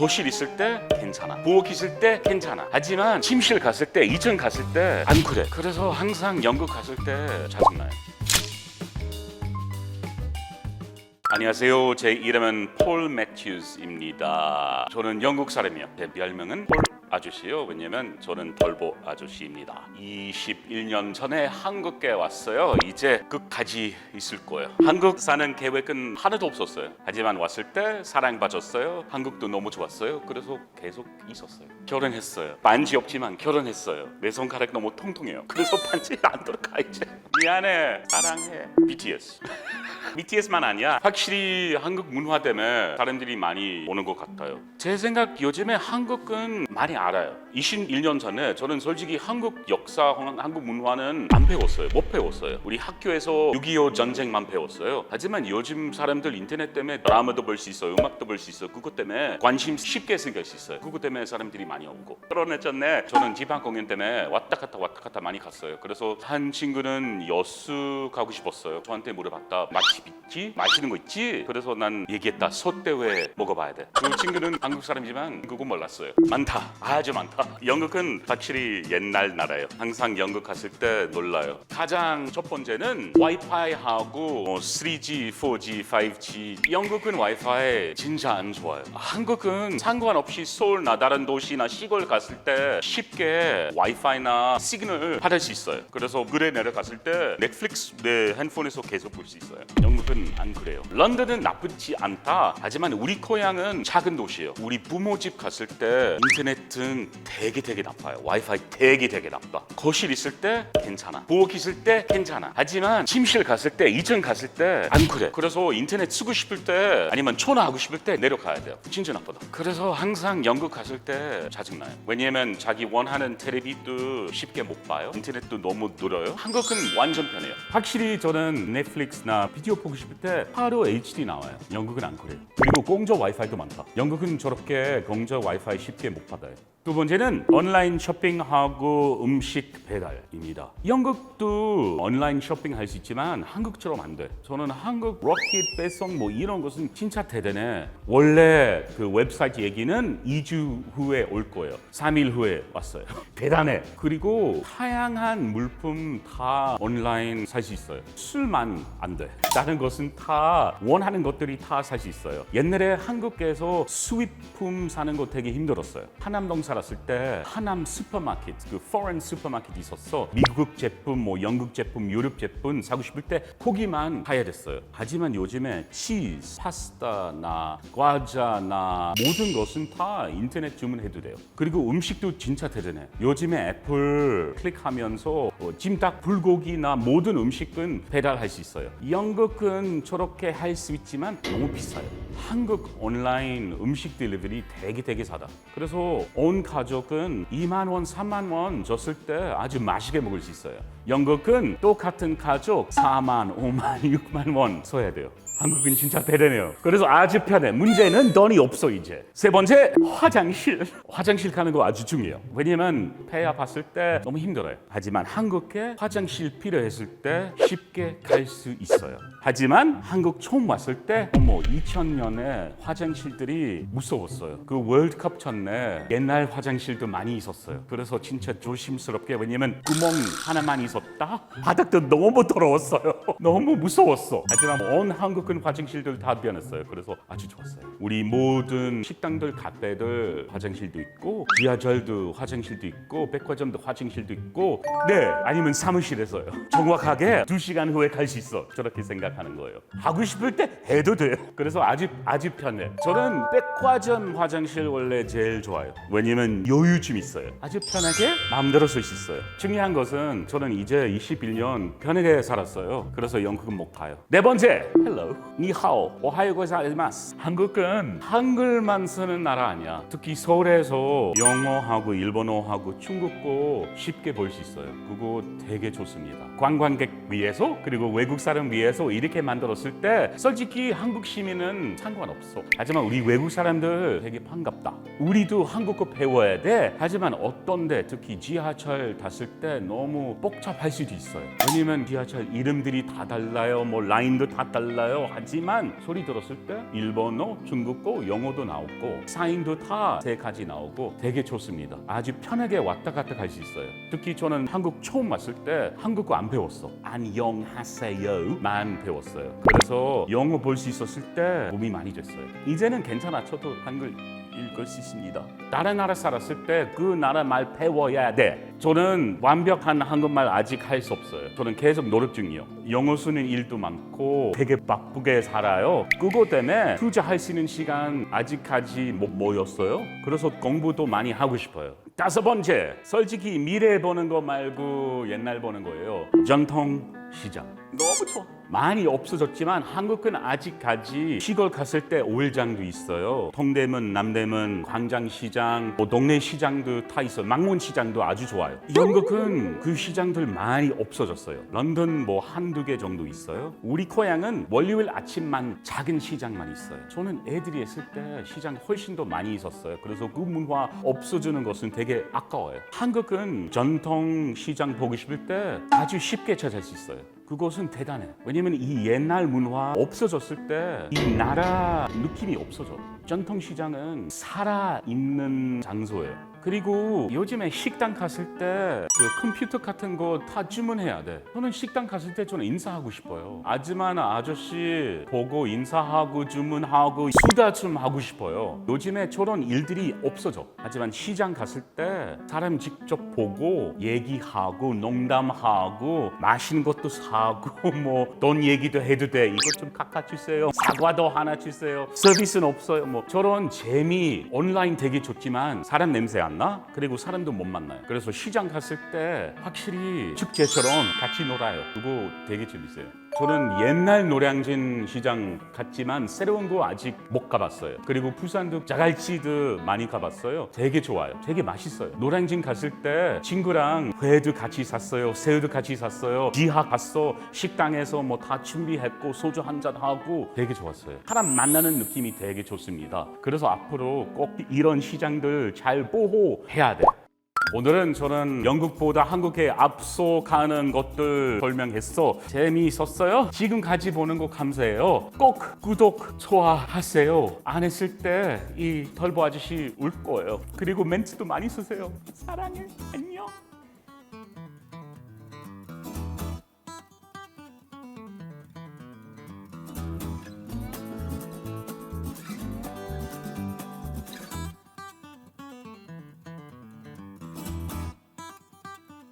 거실 있을 때 괜찮아. 부엌 있을 때 괜찮아. 하지만 침실 갔을 때, 2층 갔을 때 안 그래. 그래서 항상 영국 갔을 때 짜증나요. 안녕하세요. 제 이름은 폴 매튜스입니다. 저는 영국 사람이요. 제 별명은 폴 아저씨요. 왜냐면 저는 덜보 아저씨입니다. 21년 전에 한국에 왔어요. 이제 끝까지 있을 거예요. 한국 사는 계획은 하나도 없었어요. 하지만 왔을 때 사랑받았어요. 한국도 너무 좋았어요. 그래서 계속 있었어요. 결혼했어요. 반지 없지만 결혼했어요. 내 손가락 너무 통통해요. 그래서 반지 안 들어가 이제. 미안해. 사랑해. BTS. BTS만 아니야. 확실히 한국 문화 때문에 사람들이 많이 오는 것 같아요. 제 생각 요즘에 한국은 많이 알아요. 21년 전에 저는 솔직히 한국 역사, 한국 문화는 안 배웠어요. 못 배웠어요. 우리 학교에서 6.25 전쟁만 배웠어요. 하지만 요즘 사람들 인터넷 때문에 드라마도 볼 수 있어요. 음악도 볼 수 있어요. 그것 때문에 관심 쉽게 생길 수 있어요. 그것 때문에 사람들이 많이 오고. 결혼했전에 저는 지방 공연 때문에 왔다 갔다 왔다 갔다 많이 갔어요. 그래서 한 친구는 여수 가고 싶었어요. 저한테 물어봤다. 맛집 있지? 맛있는 거 있지? 그래서 난 얘기했다. 소떼회 먹어봐야 돼. 그 친구는 한국 사람이지만 그거 몰랐어요. 많다. 아주 많다. 영국은 확실히 옛날 나라예요. 항상 영국 갔을 때 놀라요. 가장 첫 번째는 와이파이하고 뭐 3G, 4G, 5G. 영국은 와이파이 진짜 안 좋아요. 한국은 상관없이 서울나 다른 도시나 시골 갔을 때 쉽게 와이파이나 시그널 받을 수 있어요. 그래서 글에 내려갔을 때 넷플릭스 내 핸폰에서 계속 볼 수 있어요. 영국 은 안 그래요. 런던은 나쁘지 않다. 하지만 우리 고향은 작은 도시예요. 우리 부모 집 갔을 때 인터넷은 되게 되게 나빠요. 와이파이 되게 되게 나빠. 거실 있을 때 괜찮아. 부엌 있을 때 괜찮아. 하지만 침실 갔을 때, 2층 갔을 때 안 그래. 그래서 인터넷 쓰고 싶을 때 아니면 전화하고 싶을 때 내려가야 돼요. 진짜 나쁘다. 그래서 항상 영국 갔을 때 짜증나요. 왜냐면 자기 원하는 텔레비도 쉽게 못 봐요. 인터넷도 너무 느려요. 한국은 완전 편해요. 확실히 저는 넷플릭스나 비디오 보고 싶을 때 바로 HD 나와요. 영국은 안 그래요. 그리고 공저 와이파이도 많다. 영국은 저렇게 공저 와이파이 쉽게 못 받아요. 두 번째는 온라인 쇼핑하고 음식 배달입니다. 영국도 온라인 쇼핑 할 수 있지만 한국처럼 안 돼. 저는 한국 로켓 배송 뭐 이런 것은 진짜 대단해. 원래 그 웹사이트 얘기는 2주 후에 올 거예요. 3일 후에 왔어요. 대단해. 그리고 다양한 물품 다 온라인 살 수 있어요. 술만 안 돼. 다른 것은 다 원하는 것들이 다 살 수 있어요. 옛날에 한국에서 수입품 사는 거 되게 힘들었어요. 하남동 살았을 때 하남 슈퍼마켓, 그 foreign 슈퍼마켓 있었어. 미국 제품, 뭐 영국 제품, 유럽 제품 사고 싶을 때 거기만 가야 됐어요. 하지만 요즘에 치즈, 파스타나 과자나 모든 것은 다 인터넷 주문해도 돼요. 그리고 음식도 진짜 대단해. 요즘에 애플 클릭하면서 어, 찜닭, 불고기나 모든 음식은 배달할 수 있어요. 영국은 저렇게 할 수 있지만 너무 비싸요. 한국 온라인 음식 딜리버리 되게 되게 싸다. 그래서 온 가족은 2만 원, 3만 원 줬을 때 아주 맛있게 먹을 수 있어요. 영국은 똑같은 가족 4만, 5만, 6만 원 써야 돼요. 한국은 진짜 대단해요. 그래서 아주 편해. 문제는 돈이 없어 이제. 세 번째 화장실. 화장실 가는 거 아주 중요해요. 왜냐면 폐 아팠을 때 너무 힘들어요. 하지만 한국에 화장실 필요했을 때 쉽게 갈 수 있어요. 하지만 한국 처음 왔을 때 어머 2000년에 화장실들이 무서웠어요. 그 월드컵 전에 옛날 화장실도 많이 있었어요. 그래서 진짜 조심스럽게 왜냐면 구멍 하나만 있었 다. 바닥도 너무 더러웠어요. 너무 무서웠어. 하지만 온 한국은 화장실들 다 변했어요. 그래서 아주 좋았어요. 우리 모든 식당들, 카페들 화장실도 있고 지하철도 화장실도 있고 백화점도 화장실도 있고 네 아니면 사무실에서요. 정확하게 두 시간 후에 갈 수 있어. 저렇게 생각하는 거예요. 하고 싶을 때 해도 돼요. 그래서 아주 아주 편해. 저는 백화점 화장실 원래 제일 좋아요. 왜냐면 여유 좀 있어요. 아주 편하게 마음대로 쓸 수 있어요. 중요한 것은 저는 이제 21년 편하게 살았어요. 그래서 영국은 못 가요. 네 번째, hello, 니하오, 오하요 고자이마스. 한국은 한글만 쓰는 나라 아니야. 특히 서울에서 영어하고 일본어하고 중국어 쉽게 볼 수 있어요. 그거 되게 좋습니다. 관광객 위해서 그리고 외국 사람 위해서 이렇게 만들었을 때 솔직히 한국 시민은 상관없어. 하지만 우리 외국 사람들 되게 반갑다. 우리도 한국어 배워야 돼. 하지만 어떤데 특히 지하철 탔을 때 너무 복잡 할 수도 있어요. 왜냐면 지하철 이름들이 다 달라요. 뭐 라인도 다 달라요. 하지만 소리 들었을 때 일본어, 중국어, 영어도 나오고 사인도 다 세 가지 나오고 되게 좋습니다. 아주 편하게 왔다 갔다 갈 수 있어요. 특히 저는 한국 처음 왔을 때 한국어 안 배웠어. 안녕하세요만 배웠어요. 그래서 영어 볼 수 있었을 때 도움이 많이 됐어요. 이제는 괜찮아. 저도 한글 읽을 수 있습니다. 다른 나라 살았을 때 그 나라 말 배워야 돼. 저는 완벽한 한국말 아직 할 수 없어요. 저는 계속 노력 중이요. 영어 쓰는 일도 많고 되게 바쁘게 살아요. 그거 때문에 투자할 수 있는 시간 아직까지 못 모였어요. 그래서 공부도 많이 하고 싶어요. 다섯 번째, 솔직히 미래 보는 거 말고 옛날 보는 거예요. 전통 시장. 너무 좋아. 많이 없어졌지만 한국은 아직까지 시골 갔을 때 오일장도 있어요. 동대문, 남대문, 광장시장, 뭐 동네 시장도 다 있어요. 망문시장도 아주 좋아요. 영국은 그 시장들 많이 없어졌어요. 런던 뭐 한두 개 정도 있어요. 우리 고향은 월요일 아침만 작은 시장만 있어요. 저는 애들이 있을 때 시장 훨씬 더 많이 있었어요. 그래서 그 문화 없어지는 것은 되게 아까워요. 한국은 전통 시장 보고 싶을 때 아주 쉽게 찾을 수 있어요. 그것은 대단해. 왜냐면 이 옛날 문화 없어졌을 때 이 나라 느낌이 없어져. 전통 시장은 살아 있는 장소예요. 그리고 요즘에 식당 갔을 때 그 컴퓨터 같은 거 다 주문해야 돼. 저는 식당 갔을 때 저는 인사하고 싶어요. 아줌마나 아저씨 보고 인사하고 주문하고 수다 좀 하고 싶어요. 요즘에 저런 일들이 없어져. 하지만 시장 갔을 때 사람 직접 보고 얘기하고 농담하고 맛있는 것도 사고 뭐 돈 얘기도 해도 돼. 이것 좀 깎아 주세요. 사과도 하나 주세요. 서비스는 없어요. 뭐 저런 재미 온라인 되게 좋지만 사람 냄새 안 나. 그리고 사람도 못 만나요. 그래서 시장 갔을 때 확실히 축제처럼 같이 놀아요. 그거 되게 재밌어요. 저는 옛날 노량진 시장 갔지만 새로운 거 아직 못 가봤어요. 그리고 부산도 자갈치도 많이 가봤어요. 되게 좋아요. 되게 맛있어요. 노량진 갔을 때 친구랑 회도 같이 샀어요. 새우도 같이 샀어요. 지하 갔어. 식당에서 뭐 다 준비했고 소주 한 잔 하고 되게 좋았어요. 사람 만나는 느낌이 되게 좋습니다. 그래서 앞으로 꼭 이런 시장들 잘 보호해야 돼. 오늘은 저는 영국보다 한국에 앞서가는 것들 설명했어. 재미있었어요? 지금까지 보는 거 감사해요. 꼭 구독, 좋아하세요. 안 했을 때 이 털보 아저씨 울 거예요. 그리고 멘트도 많이 쓰세요. 사랑해. 안녕.